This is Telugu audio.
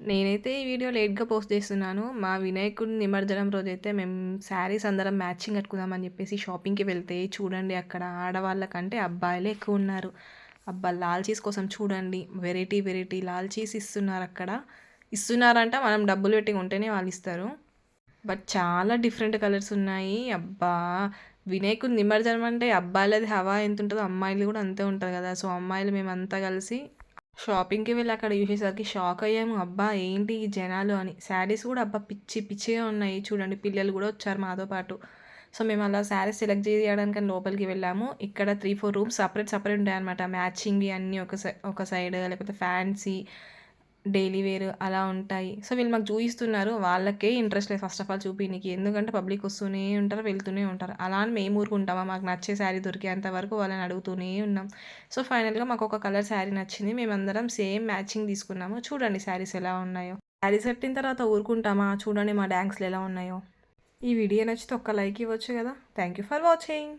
నేనైతే ఈ వీడియో లేట్‌గా పోస్ట్ చేస్తున్నాను. మా వినాయకుడి నిమజ్జనం రోజైతే మేము శారీస్ అందరం మ్యాచింగ్ కట్టుకుందామని చెప్పేసి షాపింగ్‌కి వెళ్తే చూడండి అక్కడ ఆడవాళ్ళకంటే అబ్బాయిలే ఎక్కువ ఉన్నారు అబ్బా! లాల్చీస్ కోసం చూడండి వెరైటీ, వెరైటీ లాల్చీస్ ఇస్తున్నారు అక్కడ ఇస్తున్నారంట మనం డబ్బులు పెట్టి ఉంటేనే వాళ్ళు ఇస్తారు బట్ చాలా డిఫరెంట్ కలర్స్ ఉన్నాయి. అబ్బా! వినాయకుడు నిమజ్జనం అంటే అబ్బాయిలది హవా ఎంత ఉంటుందో అమ్మాయిలు కూడా అంతే ఉంటుంది కదా! సో, అమ్మాయిలు మేమంతా కలిసి షాపింగ్‌కి వెళ్ళి అక్కడ చూసేసరికి షాక్ అయ్యాము. అబ్బా! ఏంటి ఈ జనాలు అని. శారీస్ కూడా అబ్బా! పిచ్చి పిచ్చిగా ఉన్నాయి. చూడండి పిల్లలు కూడా వచ్చారు మాతో పాటు. సో, మేము అలా శారీస్ సెలెక్ట్ చేయడానికి లోపలికి వెళ్ళాము. ఇక్కడ 3, 4 రూమ్స్ సపరేట్ సెపరేట్ ఉంటాయన్నమాట. మ్యాచింగ్‌వి అన్నీ ఒక సై ఒక సైడ్ లేకపోతే ఫ్యాన్సీ, డైలీ వేర్ అలా ఉంటాయి. సో, వీళ్ళు మాకు చూపిస్తున్నారు వాళ్ళకే ఇంట్రెస్ట్ లేదు ఫస్ట్ ఆఫ్ ఆల్ చూపియనీకి. ఎందుకంటే పబ్లిక్ వస్తూనే ఉంటారు, వెళ్తూనే ఉంటారు. అలా అని మేము ఊరుకుంటామా? మాకు నచ్చే శారీ దొరికేంత వరకు వాళ్ళని అడుగుతూనే ఉన్నాం. సో, ఫైనల్‌గా మాకు ఒక కలర్ శారీ నచ్చింది. మేమందరం సేమ్ మ్యాచింగ్ తీసుకున్నాము. చూడండి శారీస్ ఎలా ఉన్నాయో. శారీస్ కట్టిన తర్వాత ఊరుకుంటామా? చూడండి మా డాన్స్‌లు ఎలా ఉన్నాయో. ఈ వీడియో నచ్చితే ఒక్క లైక్ ఇవ్వచ్చు కదా! Thank you for watching.